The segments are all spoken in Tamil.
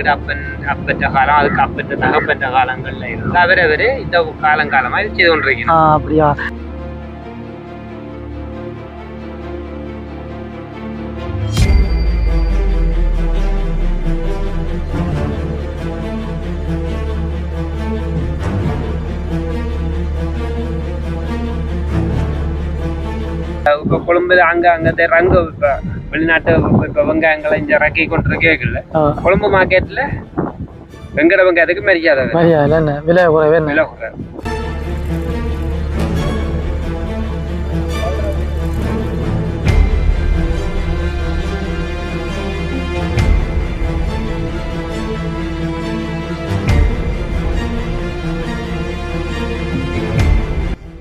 எங்கட அப்பன் அப்பற்ற காலம் அதுக்கு அப்பற்ற தகப்பற்ற காலங்கள்ல இருந்து அவரவர் இந்த காலங்காலமா இது செய்து கொண்டிருக்கணும் அப்படியா இப்ப கொழும்புல அங்க அங்க ரங்கு வெளிநாட்டு இப்ப வெங்காயங்களை இங்க இறக்கி கொண்டு கேட்கல ஆ. கொழும்பு மார்க்கெட்ல வெங்கட வெங்காயத்துக்கு மரியாதை வேணும். மரியா இல்லை என்ன? விலை குறைவே விலை குறைவு.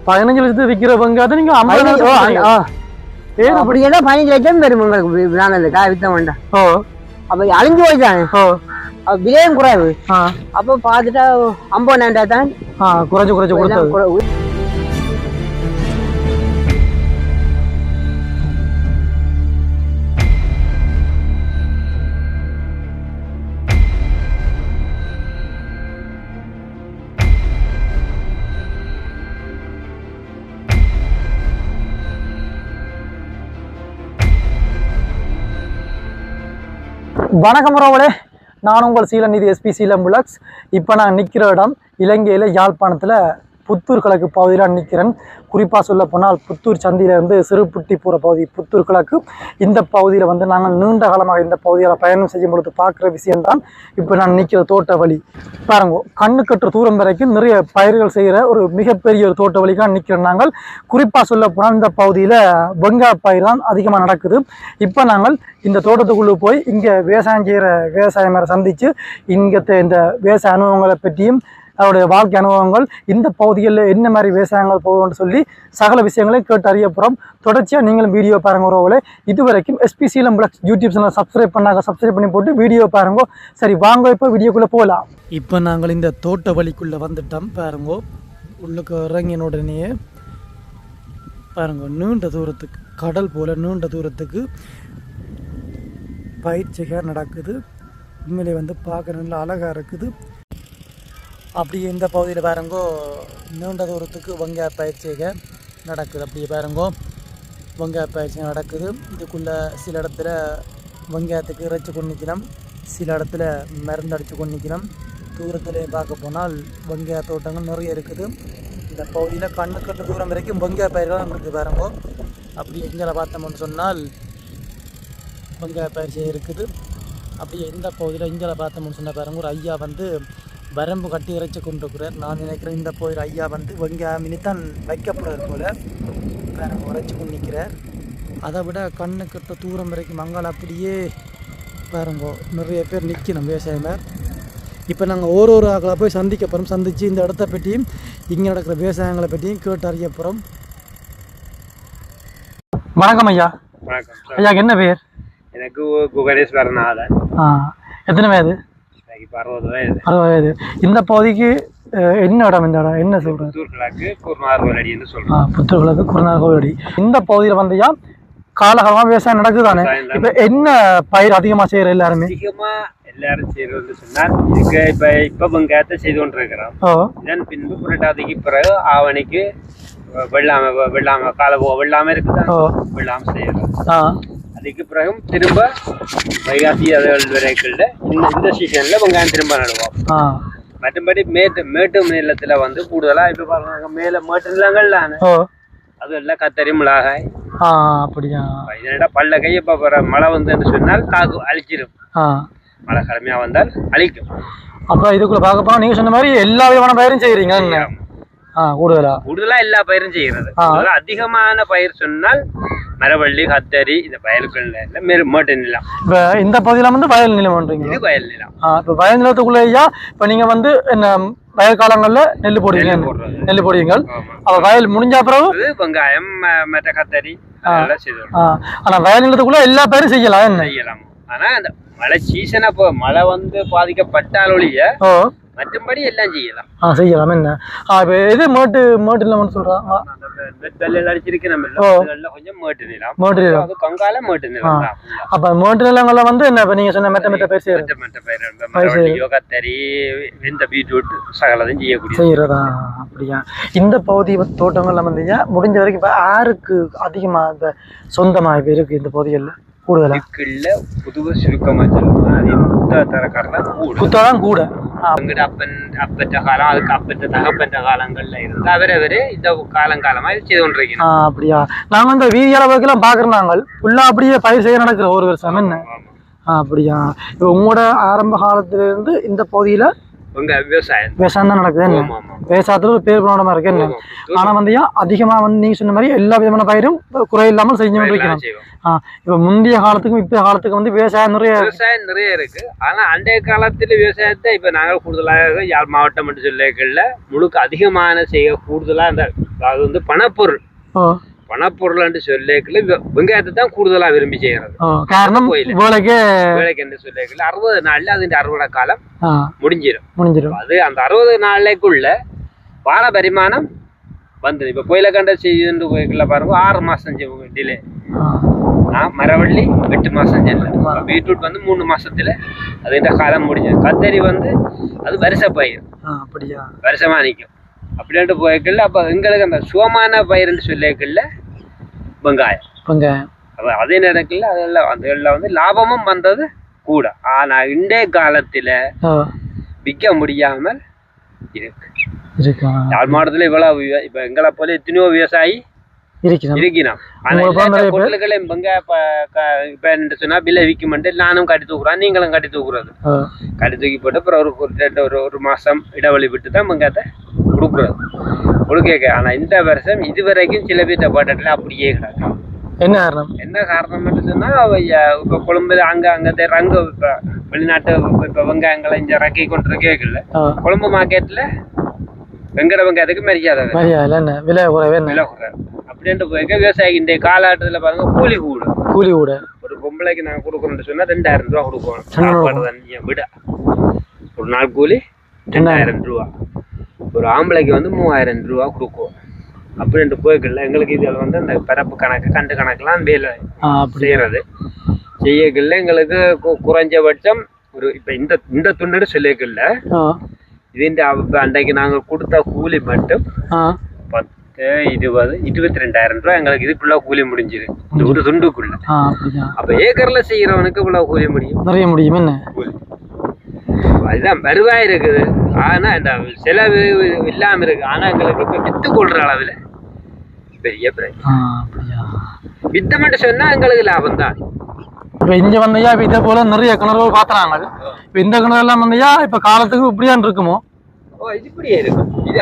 பதினஞ்சு லட்சத்துக்கு விற்கிற வெங்காயத்தை நீங்க ஐம்பது அப்படி எல்லாம் பதினஞ்சு லட்சம் வரும் உங்களுக்கு விதானது காய் வித்த வேண்டாம் ஓ. அப்ப அழிஞ்சு போயிட்டாங்க ஓ. விலையும் குறைவு. அப்போ பார்த்துட்டா ஐம்பதாயிரம் தான். குறைச்சு குறைச்சு எல்லாம் வணக்கம் உறவுகளே. நான் உங்கள் சீலநிதி எஸ்பி சீலம் புலக்ஸ் இப்போ நான் நிற்கிற இடம் இலங்கையில் யாழ்ப்பாணத்தில் புத்தூர் கிழக்கு பகுதியில் நிற்கிறேன். குறிப்பாக சொல்ல போனால் புத்தூர் சந்தியிலேருந்து சிறுபுட்டி போகிற பகுதி புத்தூர் கிழக்கு. இந்த பகுதியில் வந்து நாங்கள் நீண்ட காலமாக இந்த பகுதியில் பயணம் செய்யும் பொழுது பார்க்குற விஷயம்தான் இப்போ நான் நிற்கிற தோட்ட வழி. பாருங்க கண்ணு கட்டுற தூரம் வரைக்கும் நிறைய பயிர்கள் செய்கிற ஒரு மிகப்பெரிய ஒரு தோட்ட வழிக்காக நிற்கிறோம் நாங்கள். குறிப்பாக சொல்ல போனால் இந்த பகுதியில் வெங்காய பயிர் தான் அதிகமாக நடக்குது. இப்போ நாங்கள் இந்த தோட்டத்துக்குள்ளே போய் இங்கே விவசாயம் செய்கிற விவசாயிமாரை சந்தித்து இங்கே இந்த விவசாய அனுபவங்களை பற்றியும் அவருடைய வாழ்க்கை அனுபவங்கள் இந்த பகுதிகளில் என்ன மாதிரி விவசாயங்கள் போகும்னு சொல்லி சகல விஷயங்களையும் கேட்டு அறிய போகிறோம் தொடர்ச்சியாக நீங்களும் வீடியோ பாருங்க உறவுகளே. இது வரைக்கும் எஸ்பிசியில் பிளக்ஸ் யூடியூப் சேனல் சப்ஸ்கிரைப் பண்ணாங்க சப்ஸ்கிரைப் பண்ணி போட்டு வீடியோ பாருங்க. சரி வாங்க இப்போ வீடியோக்குள்ளே போகலாம். இப்போ நாங்கள் இந்த தோட்ட வழிக்குள்ளே வந்துட்டோம். பாருங்க உள்ளுக்கு இறங்கின உடனேயே பாருங்க நீண்ட தூரத்துக்கு கடல் போல் நீண்ட தூரத்துக்கு பயிற்சிகள் நடக்குது. உண்மையிலே வந்து பார்க்க நல்லா அழகாக இருக்குது. அப்படியே இந்த பகுதியில் பாருங்கோ நீண்ட தூரத்துக்கு வெங்காய பயிற்சிகள் நடக்குது. அப்படியே பாருங்கோ வெங்காய பயிற்சி நடக்குது. இதுக்குள்ளே சில இடத்துல வெங்காயத்துக்கு இறைச்சி கொண்டு நிற்கணும் சில இடத்துல மருந்து அடித்து கொண்டு நிற்கணும் தூரத்தில் பார்க்க போனால் வெங்காய தோட்டங்கள் நிறைய இருக்குது. இந்த பகுதியில் கண்ணு கட்டு தூரம் வரைக்கும் வெங்காய பயிர்கள் இருக்குது பாருங்கோ. அப்படி எங்களை பார்த்தோம்னு சொன்னால் வெங்காய பயிற்சி இருக்குது. அப்படியே இந்த பகுதியில் இங்கே பார்த்தோம்னு சொன்ன பாருங்க ஒரு ஐயா வந்து வரம்பு கட்டி இறைச்சி கொண்டிருக்கிறார் நான் நினைக்கிறேன் இந்த பகுதியில் ஐயா வந்து வெங்காயம் இனித்தான் வைக்கப்படுறது போல பாருங்க உரைச்சி கொண்டு நிற்கிறார் அதை விட கண்ணு கட்ட தூரம் வரைக்கும் மங்கால் அப்படியே பாருங்க நிறைய பேர் நிற்கணும் விவசாயமார் இப்போ நாங்கள் ஒரு ஒரு ஆக்களை போய் சந்திக்க போகிறோம் சந்தித்து இந்த இடத்த பற்றியும் இங்கே நடக்கிற விவசாயங்களை பற்றியும் கேட்டு அறிய போகிறோம் வணக்கம் ஐயா. வணக்கம். ஐயா என்ன பேர் எனக்கு குகடேஸ்வரநாதன் ஆ எத்தனை எனக்கு இப்ப அறுபது வயது அறுபது வயது இந்த பகுதிக்கு என்ன இடம் இந்த இடம்? என்ன சொல்கிறது புத்தூர் கிழக்கு குருநாதர் அடின்னு ஆ சொல்றோம் புத்தூர்களுக்கு குருநாதர் கோவிலடி இந்த பகுதியில் வந்துயா காலகாலமாக விவசாயம் நடக்குதானே? இப்போ என்ன பயிர் அதிகமாக செய்கிற எல்லாருமே? அதிகமா எல்லாரும் செய்யறது சொன்னால் இதுக்கு இப்ப இப்ப வெங்காயத்தை செய்து கொண்டிருக்கிறோம். இதன் பின்பு புரட்டாதிக்கு பிறகு ஆவணிக்கு வெள்ளாம வெள்ளாம கால வெள்ளாம இருக்குதா? வெள்ளாம செய்யறோம். அதுக்கு பிறகு திரும்ப வைகாசி வரைக்குள்ள இந்த இந்த சீசன்ல வெங்காயம் திரும்ப நடுவோம். மற்றபடி மேட்டு மேட்டு நிலத்துல வந்து கூடுதலா இப்ப பாருங்க மேல மேட்டு நிலங்கள்லான அது எல்லாம் கத்தரி மிளகாய். அப்படியா. இதனடா பல்ல கை இப்ப மழை வந்து சொன்னால் தாக்கு அழிச்சிடும் மழை கடுமையா வந்தால் அழிக்கும். அப்போ இதுக்குள்ள பார்க்க போனால் நீங்கள் சொன்ன மாதிரி எல்லா விதமான பயிரும் செய்கிறீங்க கூடுதலா. கூடுதலா எல்லா பயிரும் செய்கிறது அதிகமான பயிர் சொன்னால் மரவள்ளி கத்தரி இந்த பயிர்கள்ல எல்லாம் மேல் மேட்டு நிலம். இப்போ இந்த பகுதியில் வந்து வயல் நிலம் பண்ணுறீங்க இது வயல் நிலம். ஆ இப்போ வயல் நிலத்துக்குள்ள ஐயா இப்போ நீங்கள் வந்து என்ன வயல் காலங்களில் நெல் போடுவீங்க? நெல் போடுவீங்க. அப்போ வயல் முடிஞ்ச இது வெங்காயம் மற்ற கத்தரி அதெல்லாம் ஆ. ஆனால் வயல் நிலத்துக்குள்ள எல்லா பயிரும் செய்யலாம் செய்யலாம். ஆனா அந்த மழை சீசன் அப்போ மழை வந்து பாதிக்கப்பட்டால் ஒழிய மற்றபடி எல்லாம் செய்யலாம். ஆ செய்யலாம். என்ன? ஆ இப்போ எது மேட்டு மேட்டு இல்லாமல் சொல்கிறாங்க வெள்ளல் அடிச்சிருக்க நம்ம கொஞ்சம் மேட்டு நிலம். மேட்டு நிலம். அது கங்கால மேட்டு நிலம் அப்போ மேட்டு நிலங்களில் வந்து என்ன இப்போ நீங்கள் சொன்ன மெட்ட பேர் செய்கிறது மற்ற மற்ற பயிர். கத்தரி இந்த பீட்ரூட் சகலதும் செய்யக்கூடிய. செய்கிறதா அப்படியா? இந்த பகுதி தோட்டங்கள்ல வந்து முடிஞ்ச வரைக்கும் இப்போ யாருக்கு அதிகமாக இந்த சொந்தமாக இப்போ இருக்குது இந்த பகுதிகளில்? கூடுதலாக இதுக்குள்ள புதுவ சுருக்கமா சொல்லணும் அது இந்த தரக்காரலாம் கூட குத்தாதான் கூட ஆ எங்கிட்ட அப்பன் அப்பற்ற காலம் அதுக்கு அப்பற்ற தகப்பற்ற காலங்கள்ல இருந்து அவரவரு இந்த காலங்காலமா இது செய்து கொண்டிருக்கணும் அப்படியா நாங்கள் இந்த வீதி அளவுக்குலாம் பார்க்குறோம் நாங்கள் ஃபுல்லாக அப்படியே பயிர் செய்ய நடக்கிற ஒரு வருஷம் என்ன அப்படியா இப்போ உங்களோட ஆரம்ப காலத்துல இருந்து இந்த பகுதியில் விவசாயம். விவசாயம் தான் நடக்குது விவசாயத்தில் ஒரு பேர் போனோட இருக்கு என்ன? ஆமா. ஆனால் வந்து நீங்கள் சொன்ன மாதிரி எல்லா விதமான பயிரும் குறை இல்லாமல் செஞ்சு கொண்டிருக்கிறோம் இப்போ முந்தைய காலத்துக்கும் இப்போ காலத்துக்கும் வந்து விவசாயம் நிறைய விவசாயம் நிறைய இருக்கு. ஆனா அண்டைய காலத்துல விவசாயத்தை இப்ப நாங்கள் கூடுதலாக யாழ் மாவட்டம் மட்டும் சொல்லிக்கல முழுக்க அதிகமான செய்ய கூடுதலா அந்த அது வந்து பணப்பொருள். பணப்பொருள்னு சொல்லிக்கல வெங்காயத்தை தான் கூடுதலா விரும்பி செய்யறது. காரணம். வேலைக்கே வேலைக்கு என்று சொல்லிக்கல அறுபது நாள்ல அதுന്റെ அறுவடை காலம் முடிஞ்சிடும் முடிஞ்சிடும் அது அந்த அறுபது நாளைக்குள்ள வார பரிமாணம் வந்து இப்ப கோயில கண்ட செய்து போய்க்குள்ள பாருங்க ஆறு மாசம் டிலே ஆ. மரவள்ளி எட்டு மாசம் செல்ல. பீட்ரூட் வந்து மூணு மாசத்துல அதுன்ற காலம் முடிஞ்சது கத்தரி வந்து அது வருஷ பயிர். அப்படியா? வருஷமா நிற்கும் அப்படின்ட்டு போய்க்கல அப்ப எங்களுக்கு அந்த சுகமான பயிர்னு சொல்லிக்கல வெங்காயம். வெங்காயம். அப்ப அதே நேரத்தில் அதெல்லாம் அதெல்லாம் வந்து லாபமும் வந்தது கூட. ஆனா இன்றைய காலத்துல விற்க முடியாமல் இருக்கு. யாழ் மாவட்டத்துல இவ்வளவு விவ- இப்ப எங்களை போல எத்தனையோ விவசாயி இப்ப சொன்னா பில்லை விற்க மாட்டேன் நானும் கட்டி தூக்குறேன் நீங்களும் கட்டி தூக்குறது. கட்டி தூக்கி போட்டு அப்புறம் ஒரு ரெண்டு ஒரு ஒரு மாசம் இடைவெளி விட்டு தான் கொடுக்குறது. கொடுக்க ஆனா இந்த வருஷம் இது வரைக்கும் சில பாட்டத்துல அப்படியே என்ன காரணம்? என்ன காரணம்னு சொன்னா இப்ப கொழும்புல அங்க அங்க இப்ப வெளிநாட்டு இப்ப வெங்காயங்களை இங்க இறக்கி கொண்டு இருக்கல கொழும்பு மார்க்கெட்ல வெங்கட வெங்காயத்துக்கு மரியாதை விலை குறைவே விலை குறைவு. அப்படின்ட்டு போயிருக்க விவசாயி இந்த காலகட்டத்துல பாருங்க கூலி கூடும் கூலி கூட ஒரு பொம்பளைக்கு நாங்க கொடுக்குறோம்னு சொன்னா ரெண்டாயிரம் ரூபா கொடுக்கணும் சாப்பாடு தண்ணியை விட. ஒரு நாள் கூலி ரெண்டாயிரம். ரூபா ஒரு ஆம்பளைக்கு வந்து மூவாயிரம் ரூபா கொடுக்கும் அப்படின்ட்டு போய்க்கல. எங்களுக்கு இதில் வந்து அந்த பிறப்பு கணக்கு கண்டு கணக்கெல்லாம் வேலை செய்யறது. செய்யக்கல. எங்களுக்கு குறைஞ்சபட்சம் ஒரு இப்ப இந்த இந்த துண்டு சொல்லிக்கல. அப்ப அன்றைக்கு நாங்க கொடுத்த கூலி மட்டும் இருபது இருபத்தி ரெண்டாயிரம் ரூபாய் எங்களுக்கு இதுக்குள்ள கூலி முடிஞ்சுது. இந்த ஒரு துண்டுக்குள்ள. அப்ப ஏக்கர்ல செய்யறவனுக்கு இவ்வளவு கூலி முடியும்? நிறைய முடியும் என்ன? அதுதான் வருவாய் இருக்குது. ஆனா இந்த செலவு இல்லாம இருக்கு. ஆனா எங்களுக்கு இப்ப வித்து கொள்ற அளவுல. பெரிய வித்து மட்டும் சொன்னா எங்களுக்கு லாபம் தான். இப்போ இங்க வந்தையா இப்போ இதே போல நிறைய கிணறுகள் பார்த்துறாங்க இப்போ இந்த கிணறு எல்லாம் வந்தையா இப்போ காலத்துக்கு இப்படியான் இருக்குமோ?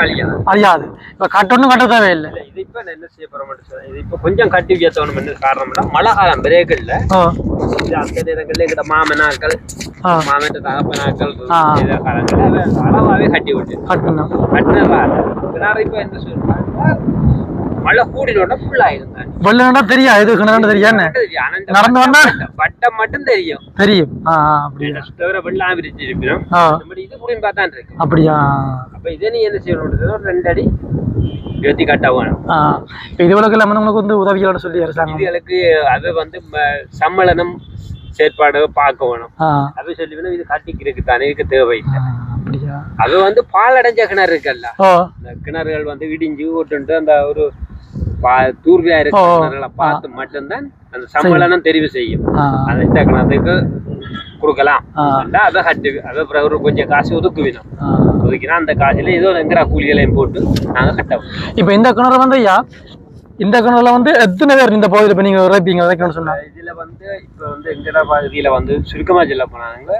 அழியாது. அழியாது. இப்போ கட்டணும் கட்ட தேவையில்லை. இல்ல, இது இப்ப என்ன செய்ய சொல்றேன். இது இப்ப கொஞ்சம் கட்டி வைக்கத்தவணும் என்ன? காரணம்னா மழை காலம் இது அந்த நேரங்கள்ல எங்கிட்ட மாமனாக்கள் மாமன் தகப்பனாக்கள் அளவாவே கட்டி விட்டு. கட்டணும். இப்ப என்ன சொல்றாங்க? மழை கூடினோட ஃபுல் வெள்ளம்னா தெரியாது இது கிணறு தெரியா நடந்து வந்தா? வட்டம் மட்டும் தெரியும். தெரியும். தவிர வெள்ளம் நம்ம இது கூட பார்த்தான் இருக்கு அப்படியா? அப்ப இதை நீ என்ன செய்யணும்? ரெண்டு அடி ஏத்தி கட்ட வேணும் ஆ. இப்போ இது உலகில் வந்து உங்களுக்கு வந்து உதவியோட சொல்லி அரசாங்கம். இதுகளுக்கு அது வந்து சம்மேளனம் செயற்பாடு பார்க்க வேணும். அது சொல்லி இது கட்டிக்கிறதுக்கு தானே இதுக்கு தேவையில்லை. அது வந்து பாலடைஞ்ச கிணறு இருக்குல்ல. கிணறுகள் வந்து இடிஞ்சு ஓட்டுண்டு அந்த ஒரு தூர்வியா இருக்கிற ஓ. கிணறுகளை பார்த்து மட்டும்தான் அந்த சம்மேளனம் தெரிவு செய்யும். அது இந்த கிணத்துக்கு கொடுக்கலாம். அதை கட்டு அதை பிறகு கொஞ்சம் காசு ஒதுக்கு வேணும் ஆ. ஒதுக்கினா அந்த காசுல ஏதோ எங்கிற கூலிகளையும் போட்டு நாங்க கட்ட இப்போ இந்த கிணறு வந்து ஐயா இந்த கிணறுல வந்து எத்தனை பேர் இந்த பகுதியில் இப்போ நீங்கள் உரைப்பீங்க சொன்னா. இதுல வந்து இப்ப வந்து எங்கட பகுதியில வந்து சுருக்கமா சொல்ல போனாங்க.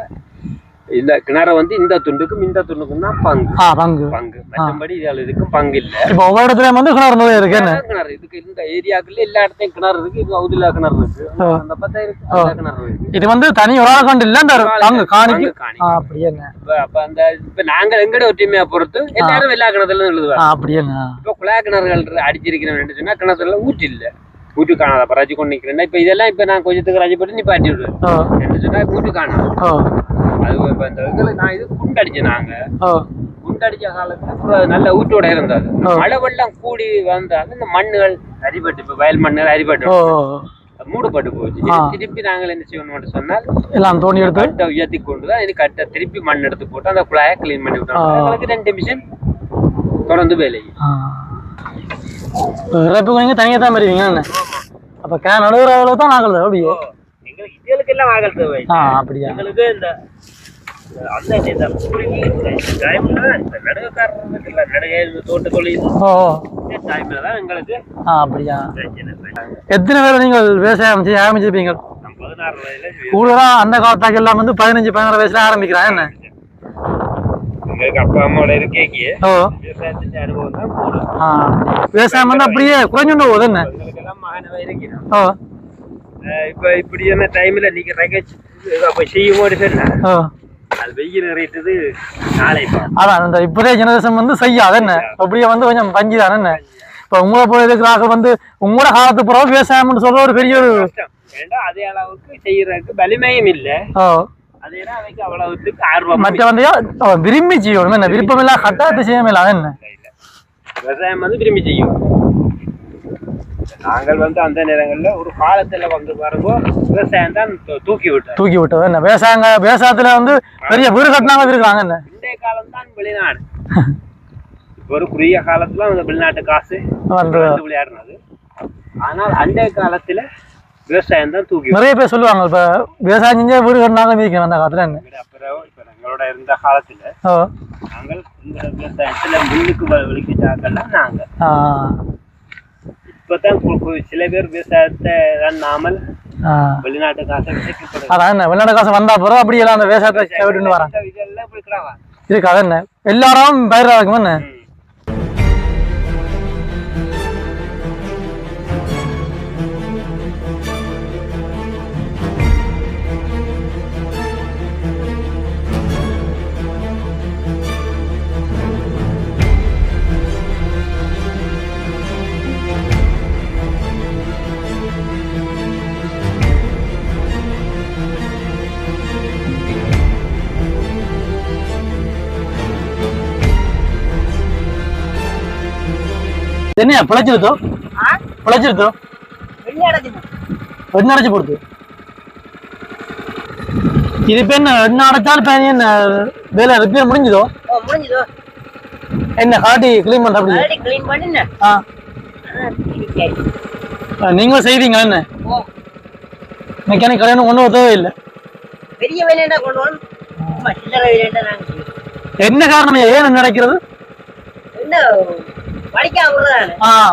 இந்த கிணறு வந்து இந்த துண்டுக்கும் இந்த துண்டுக்கும் தான் பங்கு. பங்கு. பங்கு. மற்றபடி இதுல இதுக்கும் பங்கு இல்ல. இப்போ ஒவ்வொரு இடத்துலயும் வந்து கிணறு நிறைய இருக்கு கிணறு இதுக்கு இந்த ஏரியாக்குள்ள எல்லா இடத்தையும் கிணறு இருக்கு. இது அவுதில கிணறு இருக்கு. அந்த பத்தா இருக்கு. கிணறு இருக்கு. இது வந்து தனி ஒரு கண்டு இல்ல அந்த பங்கு காணிக்கு? பங்கு காணி. ஆ அப்படியே என்ன? இப்ப அப்ப அந்த இப்ப நாங்க எங்கட ஒற்றுமையா பொறுத்து எல்லாரும் எல்லா கிணத்துல எழுதுவாங்க அப்படியே இப்ப குழா கிணறுகள் அடிச்சிருக்கிறேன் சொன்னா கிணத்துல ஊற்று இல்ல. ஊற்று காணாத அப்ப ரஜி கொண்டு நிக்கிறேன் இப்ப இதெல்லாம் இப்ப நான் கொஞ்சத்துக்கு ரஜி போட்டு நிப்பாட்டி விடுவேன் ஓ என்ன சொன்னா ஊற்று காணாது. அது இப்ப இந்த நான் இது குண்டடிச்சேன் நாங்க. ஓ குண்டடிச்ச காலத்துல நல்ல ஊட்டோட இருந்தது. ஆ. மழை வெள்ளம் கூடி வந்தாலும் இந்த மண்ணுகள் அரிபட்டு இப்ப வயல் மண்ணுகள் அரிபட்டு மூடுபட்டு போச்சு. திருப்பி நாங்கள் என்ன செய்யணும்னு சொன்னால் எல்லாம் தோண்டி எடுத்து? கட்டை உயர்த்தி கொண்டு தான் இது கட்டை திருப்பி மண் எடுத்து போட்டு அந்த குழாயை க்ளீன் பண்ணி விட்டோம். எங்களுக்கு ரெண்டு மிஷின் தொடர்ந்து வேலை. இறப்பு நீங்கள் தனியாக தான் என்ன? அப்போ கேன் நடுவுற அளவு தான் நாங்கள் அப்படியே? எல்லாம் தேவை. ஆ அப்படியா? எங்களுக்கு இந்த இந்த அந்த இந்த குருவி இந்த டைம்ல இந்த நடுகக்காரர்களுக்கு இல்லை நடுகை தோட்ட தொழில் ஓ ஓ. இந்த டைம்ல தான் எங்களுக்கு ஆ அப்படியா? பிரச்சனை எத்தனை பேர் நீங்கள் விவசாயம் செய்ய ஆரம்பிச்சிருப்பீங்க? கூடுதலாக அந்த காலத்தாக்கு எல்லாம் வந்து பதினஞ்சு பதினாறு வயசுல ஆரம்பிக்கிறான். என்ன? எங்களுக்கு அப்பா அம்மாவோட இருக்கேக்கு ஓ. விவசாயத்தின் அனுபவம் தான் கூடும் ஆ. விவசாயம் வந்து அப்படியே குறைஞ்சுண்டு போகுது என்ன? இப்ப இப்படியான டைம்ல நீங்க ரகச் போய் செய்யும் போது சொன்னா அது வெயில் ஏறிட்டது நாளை. அதான் இந்த இப்போதைய ஜெனரேஷன் வந்து செய்யாது என்ன? அப்படியே வந்து கொஞ்சம் பஞ்சு தானே என்ன? இப்போ உங்களை போய் இருக்கிறாங்க வந்து உங்களோட காலத்து பிறகு விவசாயம்னு சொல்ற ஒரு பெரிய ஒரு அதே அளவுக்கு செய்யறதுக்கு வலிமையும் இல்ல. மற்ற வந்து விரும்பி செய்யணும் என்ன? விருப்பம் இல்ல கட்டாயத்தை செய்யாம இல்லை என்ன. விவசாயம் வந்து விரும்பி செய்யும். நாங்கள் வந்து அந்த நேரங்கள்ல ஒரு காலத்துல வந்து பாருங்க விவசாயம் தான் தூக்கி விட்டோம் தூக்கி விட்டது. என்ன விவசாயங்க விவசாயத்துல வந்து பெரிய வீடு கட்டினாங்க இருக்காங்க என்ன? இன்றைய காலம் தான் வெளிநாடு ஒரு குறுகிய காலத்துல அந்த வெளிநாட்டு காசு விளையாடுனது. ஆனால் அன்றைய காலத்துல விவசாயம் தான் தூக்கி நிறைய பேர் சொல்லுவாங்க இப்ப விவசாயம் செஞ்சே வீடு கட்டினாங்க மிதிக்கணும் அந்த காலத்துல என்ன? அப்புறம் இப்ப எங்களோட இருந்த காலத்துல நாங்கள் இந்த விவசாயத்துல முன்னுக்கு வ- வெளிக்கிட்டாங்கன்னா நாங்க ஆ. இப்பதான் சில பேர் விவசாயத்தை நாமல் வெளிநாட்டு காசை அதான் என்ன வெளிநாடு காசு வந்தா பிறகு எல்லாம் அந்த விவசாயத்தை விட்டுன்னு கிடாவா இருக்காது என்ன எல்லாரும் பயிர் இருக்கும் என்ன பிழைச்சிருத்தோ பிழைச்சிருத்தோ என்ன அடைச்சு கொடுத்து இது இப்ப என்ன என்ன அடைச்சாலும் இப்ப என்ன வேலை ரிப்பேர் முடிஞ்சதோ? ஓ முடிஞ்சதோ? என்ன காட்டி கிளீன் பண்ற அப்படி? க்ளீன் பண்ணினேன் ஆ. நீங்களும் செய்வீங்க என்ன? மெக்கானிக் கல்யாணம் ஒன்றும் உதவே இல்லை. பெரிய வேலையா கொண்டு வரணும்? நாங்க. என்ன காரணம் ஏன் நடக்கிறது? என்ன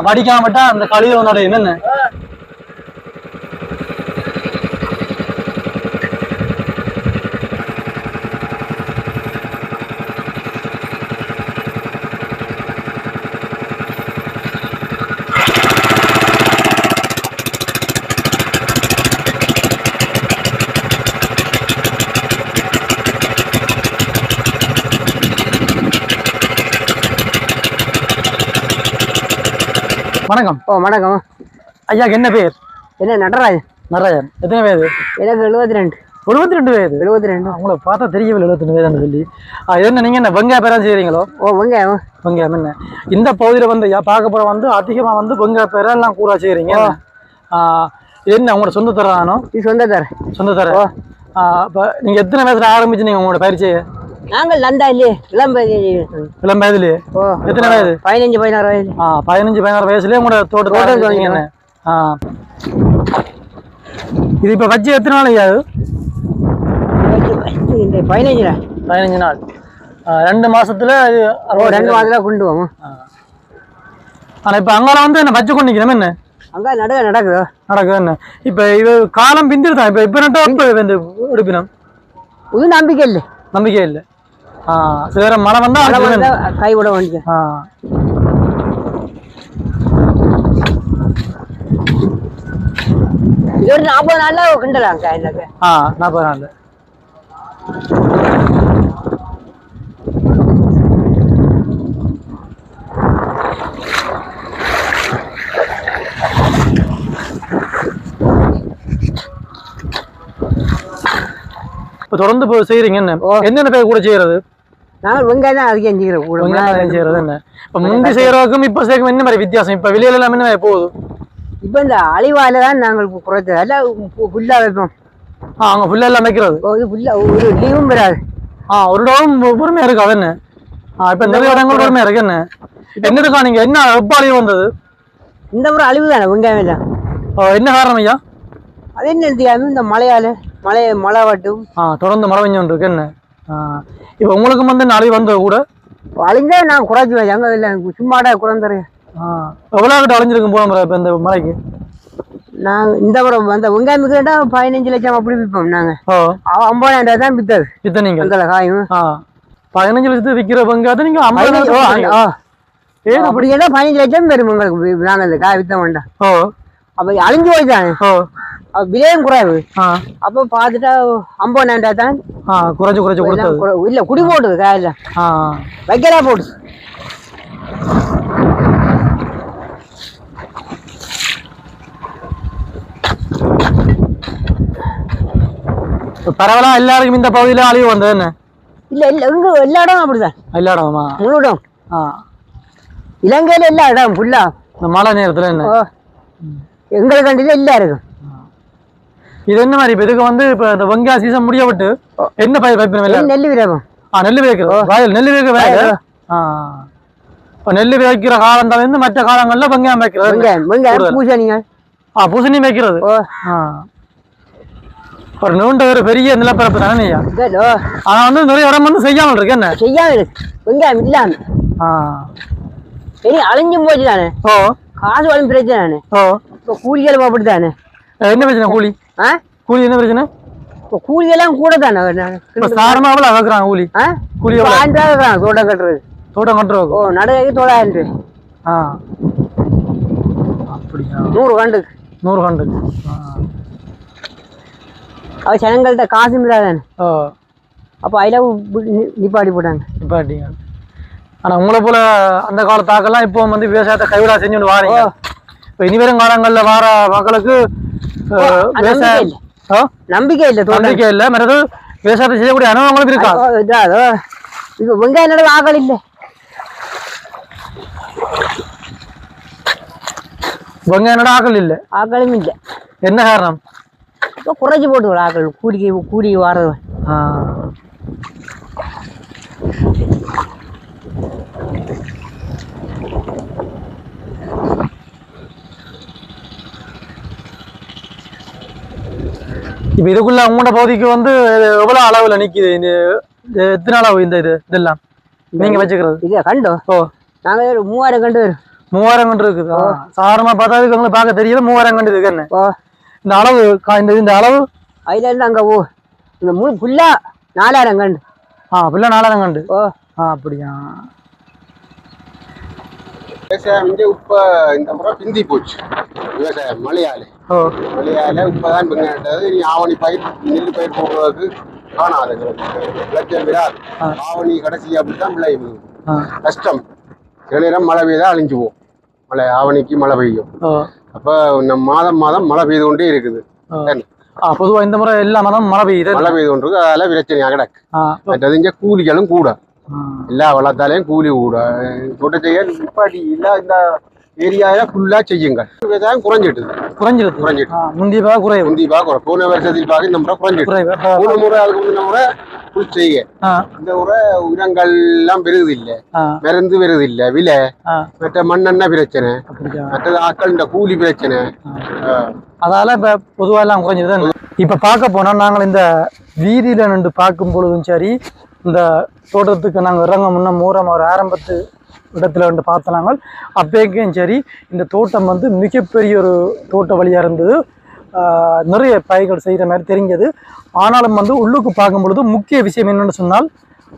வடிக்காம விட்டா அந்த கழிவு வந்தோட என்னென்ன? வணக்கம். ஓ வணக்கம். ஐயாக்கு என்ன பேர் என்ன நடராஜ் நரேன் எத்தனை வயது? எனக்கு எழுபத்தி ரெண்டு எழுபத்தி ரெண்டு வயது? எழுபத்தி ரெண்டு உங்களை பார்த்தா தெரியவில்லை எழுபத்தி ரெண்டு வயதுன்னு சொல்லி. என்ன நீங்க என்ன வெங்காய பேரம் செய்றீங்களோ? ஓ வெங்காயம். வெங்காயம் என்ன? இந்த பகுதியில் வந்து பார்க்க போற வந்து அதிகமாக வந்து வெங்காய பேரம் எல்லாம் கூறா இது என்ன உங்களோட சொந்த தரானோ இது சொந்த தர சொந்த தர இப்போ நீங்க எத்தனை வயசுல ஆரம்பிச்சு நீங்க உங்களோட பயிற்சியை? நாங்கள் நந்தா இல்லையே இளம் இளம் வயதுலயே ஓ. எத்தனை வயது? பதினஞ்சு பதினாறு வயது. ஆ பதினஞ்சு பதினாறு வயசுலயே உங்களோட தோட்டம் தோட்டம் தொடங்கிங்க ஆ. இது இப்போ வச்சு எத்தனை நாள் ஐயா இந்த பதினஞ்சுல. பதினஞ்சு நாள். ரெண்டு மாசத்துல ரெண்டு மாதத்துல கொண்டு போவோம் ஆனா இப்ப அங்கெல்லாம் வந்து என்ன வச்சு கொண்டிக்கிறோம் என்ன? அங்கே நடுக நடக்குதோ? நடக்குது என்ன? இப்ப இது காலம் பிந்திருதான் இப்ப இப்ப நட்டா இப்ப எடுப்பினம்? இது நம்பிக்கை இல்லை. நம்பிக்கை இல்லை. வேற மழை வந்தா மழை வந்தா? கை விட வேண்டிய இது ஒரு நாற்பது நாள்ல கிண்டலாம் காயினாக்க ஆ நாற்பது நாள் இப்போ தொடர்ந்து இப்போ செய்றீங்க என்ன. என்னென்ன பேர் கூட செய்யறது நாங்கள் வெங்காயம் தான் அதிகம் செஞ்சுக்கிறோம் கூட வெங்காயம் செய்யறது என்ன? இப்போ முந்தி செய்யறதுக்கும் இப்போ செய்யறதுக்கும் என்ன மாதிரி வித்தியாசம்? இப்போ வெளியில எல்லாம் என்ன போகுது? இப்போ இந்த அழிவால தான் நாங்கள் குறைச்சது எல்லாம் ஃபுல்லாக வைப்போம். ஆ அங்க ஃபுல்லா எல்லாம் வைக்கிறது? ஓ, இது ஃபுல்லாக ஒரு லீவும் வராது. ஆ ஒரு இடம் பொறுமையா இருக்கு? அது என்ன? ஆ இப்போ நிறைய இடங்கள் பொறுமையா இருக்கு. என்ன? என்னதுக்கா நீங்க? என்ன எப்பாலையும் வந்தது? இந்த முறை அழிவு தானே வெங்காயம் எல்லாம். ஆ, என்ன காரணம் ஐயா? அது என்ன இந்த மழையால மழை மழை வட்டும். ஆ தொடர்ந்து மழை பெஞ்சு இருக்கு என்ன? இப்போ உங்களுக்கு வந்து நாளை வந்தது கூட? அழிஞ்சா நான் குறைச்சி வச்சேன் அங்கே இல்லை சும்மாடா குறைந்துரு எவ்வளோ கிட்ட அலைஞ்சிருக்கும் போன முறை இப்போ இந்த மழைக்கு நாங்கள் இந்த முறை அந்த வெங்காயம் கேட்டால் பதினஞ்சு லட்சம் அப்படி விற்போம் நாங்கள் ஐம்பதாயிரம் ரூபாய் தான் வித்தது. இத்தனை நீங்கள் அந்த காயும் பதினஞ்சு லட்சத்துக்கு விற்கிற வெங்காயத்தை நீங்க ஐம்பது பதினஞ்சு ஓ, அந்த- லட்சம் ஓ. ஏன் அப்படி? கேட்டால் பதினஞ்சு லட்சம் வரும் உங்களுக்கு நாங்கள் இந்த காய் வித்த வேண்டாம் ஓ. அப்போ அழிஞ்சு போயிட்டாங்க. ஓ. விலையும் குறைவு. அப்போ பார்த்துட்டா ஐம்பதாயிரம் ரூபாய் தான். குறைச்சு எல்லாம் கொடுத்தது. இல்ல குடி போடுது காயில. ஆ. வைக்கலா போடுது பரவலா எல்லாருக்கும் இந்த பகுதியில அழிவு வந்தது என்ன? இல்ல இல்ல இங்க எல்லா இடம் அப்படிதான். எல்லா இடமா முழு இடம். இலங்கையில எல்லா இடம் ஃபுல்லா இந்த மழை நேரத்துல என்ன? எங்களுக்கு கண்டிப்பா இல்ல இருக்கும் இது என்ன மாதிரி? இப்போ இதுக்கு வந்து இப்போ இந்த வெங்காய சீசன் முடிய விட்டு என்ன பயிர் இது நெல் விரவம் ஆ நெல் விதைக்கிறது. வயல் நெல் விதைக்க வயல். ஆ. இப்போ நெல் விதைக்கிற காலம் தவிர்த்து மற்ற காலங்கள்ல வெங்காயம் வைக்கிறது வெங்காயம். வெங்காயம். பூசணிங்க ஆ பூசணி வைக்கிறது ஆ. ஒரு நீண்ட ஒரு பெரிய நிலப்பரப்பு தானே ஆனா வந்து நிறைய இடம் வந்து செய்யாமல் இருக்கு. என்ன? செய்யாம இருக்கு. வெங்காயம் இல்லாம. சரி அழிஞ்சும் போச்சு தானே? ஓ. காசு வரும் பிரச்சனை தானே? ஓ. இப்போ கூலிகளும் அப்படி தானே என்ன பிரச்சனை கூலி? ஆ? கூலி என்ன பிரச்சனை? இப்போ கூலியெல்லாம் கூட தானே இப்போ சாரமா எவ்வளோ வைக்கிறாங்க கூலி? ஆ? கூலி ஆயிரம் தோட்டம் கட்டுறது. தோட்டம் கட்டுறதுக்கு? ஓ நடுகைக்கு தொள்ளாயிரம் ரூபாய் ஆ. அப்படியா? நூறு கண்டுக்கு. நூறு கண்டு ஆ. அவ ஜனங்கள்ட்ட காசு இல்லாதானே? ஓ அப்போ அதில் நிப்பாட்டி போட்டாங்க. நிப்பாட்டிங்க. ஆனா உங்களை போல அந்த கால தாக்கெல்லாம் இப்போ வந்து விவசாயத்தை கைவிடா செஞ்சுட்டு வாரீங்க. இப்போ இனி வரும் காலங்கள்ல வார மக்களுக்கு விவசாயம் நம்பிக்கை இல்லை. நம்பிக்கை இல்லை மற்றது விவசாயத்தை செய்யக்கூடிய அனுபவங்களும் இருக்கா? இதா, வெங்காயம் நடுவு ஆக்கள் இல்லை. வெங்காயம் நட ஆக்கள் இல்லை. ஆக்களும் இல்லை. என்ன காரணம்? இப்போ குறைச்சி போட்டு கூலி இப்ப இதுக்குள்ள உங்களோட பகுதிக்கு வந்து எவ்வளவு அளவுல நிக்குது? இந்த இது எத்தனை அளவு இந்த இது இதெல்லாம்? நீங்க வச்சுக்கிறது. இது கண்டோ. ஓ. நாங்கள் ஒரு மூவாயிரம் கண்டு வரும். மூவாயிரம் கண்டு இருக்குது. ஆ. சாதாரணமா பார்த்தா இதுக்கு உங்களுக்கு பார்க்க தெரியுது மூவாயிரம் கண்டு இருக்கு என்ன? ஓ. இந்த அளவு கா- இந்த இந்த அளவு? அதில் இருந்து அங்கே ஓ இந்த முழு ஃபுல்லாக நாலாயிரம் கண்டு. ஆ பிள்ளை நாலாயிரம் கண்டு. ஓ. ஆ அப்படியா? விவசாயம் வந்து இப்ப இந்த முறை பிந்தி போச்சு. விவசாயம் மழையால இப்பதான் பின்னது நீ ஆவணி பயிர் நெல் பயிர் போடுறதுக்கு காணாது. விளைச்சல் விடாது. ஆவணி கடைசி அப்படித்தான் விளையுது ஆ. கஷ்டம். சில நேரம் மழை பெய்தா அழிஞ்சு போகும் மழை ஆவணிக்கு மழை பெய்யும். அப்ப நம்ம மாதம் மாதம் மழை பெய்து கொண்டே இருக்குது. பொதுவா இந்த முறை எல்லா மதம் மழை பெய்யுது. மழை பெய்து கொண்டு இருக்கு அதெல்லாம் பிரச்சனையா கிடக்கு மற்றது இங்க கூலிகளும் கூட. எல்லா வளர்த்தாலையும் கூலி கூட. தோட்ட செய்ய நிப்பாட்டி இல்ல இந்த ஏரியால ஃபுல்லா செய்யுங்க விவசாயம் குறைஞ்சிட்டு ஆ, முந்தைய பாக குறைவு முந்தி பார்க்குறோம் போன வருஷத்தில் பார்க்க இந்த முறை குறைஞ்சிட்டு குறைவு மூணு முறை அதுக்கு முந்தின முறை புல் செய்ய இந்த முறை உரங்கள் எல்லாம் பெருகுது இல்ல மருந்து பெருகுது இல்ல விலை மற்ற மண்ணெண்ணெய் பிரச்சனை மற்றது இந்த கூலி பிரச்சனை. அதால இப்ப பொதுவா எல்லாம் குறைஞ்சது இப்ப பார்க்க போனா நாங்கள் இந்த வீதியில நின்று பார்க்கும் பொழுதும் சரி இந்த தோட்டத்துக்கு நாங்கள் இறங்க முன்ன மூரம் ஒரு ஆரம்பத்து இடத்துல வந்து பார்த்தலாங்க. நாங்கள் அப்பேக்கும் சரி இந்த தோட்டம் வந்து மிகப்பெரிய ஒரு தோட்ட வழியாக இருந்தது. நிறைய பயிர்கள் செய்கிற மாதிரி தெரிஞ்சது. ஆனாலும் வந்து உள்ளுக்கு பார்க்கும் பொழுது முக்கிய விஷயம் என்னென்னு சொன்னால்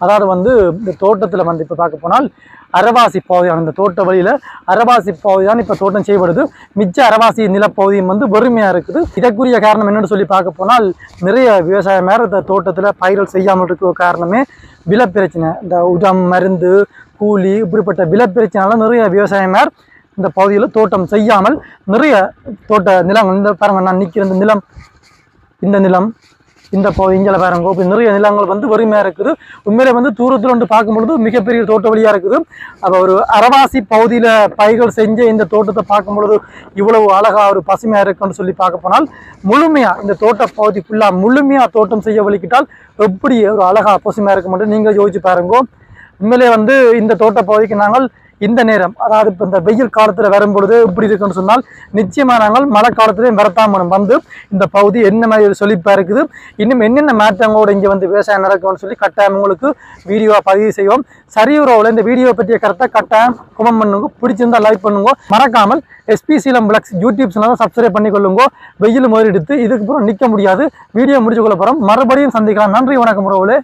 அதாவது வந்து இந்த தோட்டத்தில் வந்து இப்போ பார்க்க போனால் அரவாசி பகுதியான இந்த தோட்ட வழியில் அரவாசி பகுதி தான் இப்போ தோட்டம் செய்யப்படுது. மிச்ச அரவாசி நிலப்பகுதியும் வந்து வறுமையாக இருக்குது. இதற்குரிய காரணம் என்னென்னு சொல்லி பார்க்க போனால் நிறைய விவசாயம் இந்த தோட்டத்தில் பயிர்கள் செய்யாமல் இருக்க காரணமே விலை பிரச்சனை இந்த உரம் மருந்து கூலி இப்படிப்பட்ட விலை பிரச்சனைனால நிறைய விவசாயமார் இந்த பகுதியில் தோட்டம் செய்யாமல் நிறைய தோட்ட நிலங்கள் இந்த பாருங்க நான் நிற்கிற இந்த நிலம் இந்த நிலம் இந்த பகுதி இங்கே பாருங்க இப்போ நிறைய நிலங்கள் வந்து வறுமையாக இருக்குது. உண்மையிலே வந்து தூரத்தில் வந்து பார்க்கும்பொழுது மிகப்பெரிய தோட்ட வழியாக இருக்குது. அப்போ ஒரு அரவாசி பகுதியில் பயிர்கள் செஞ்ச இந்த தோட்டத்தை பார்க்கும்பொழுது இவ்வளவு அழகாக ஒரு பசுமையாக இருக்குன்னு சொல்லி பார்க்க போனால் முழுமையாக இந்த தோட்ட பகுதி ஃபுல்லாக முழுமையாக தோட்டம் செய்ய வழிக்கிட்டால் எப்படி ஒரு அழகாக பசுமையாக இருக்க மட்டும் நீங்கள் யோசிச்சு பாருங்க. உண்மையிலே வந்து இந்த தோட்ட பகுதிக்கு நாங்கள் இந்த நேரம் அதாவது இப்போ இந்த வெயில் காலத்தில் வரும்பொழுது இப்படி இருக்குன்னு சொன்னால் நிச்சயமாக நாங்கள் மழை காலத்துலேயும் வரத்தாம வந்து இந்த பகுதி என்ன மாதிரி ஒரு செழிப்பாக இருக்குது இன்னும் என்னென்ன மாற்றங்களோடு இங்கே வந்து விவசாயம் நடக்கும்னு சொல்லி கட்டாயம் உங்களுக்கு வீடியோவாக பதிவு செய்வோம். சரியுறவில் இந்த வீடியோ பற்றிய கருத்தை கட்டாயம் குமம் பண்ணுங்க. பிடிச்சிருந்தா லைக் பண்ணுங்க. மறக்காமல் எஸ்பிசிலம் பிளக்ஸ் யூடியூப் சேனலை சப்ஸ்கிரைப் பண்ணிக்கொள்ளுங்க. வெயில் முதலெடுத்து இதுக்கப்புறம் நிற்க முடியாது. வீடியோ முடிச்சு கொள்ள போகிறோம் மறுபடியும் சந்திக்கலாம். நன்றி வணக்கம் உறவுகளே.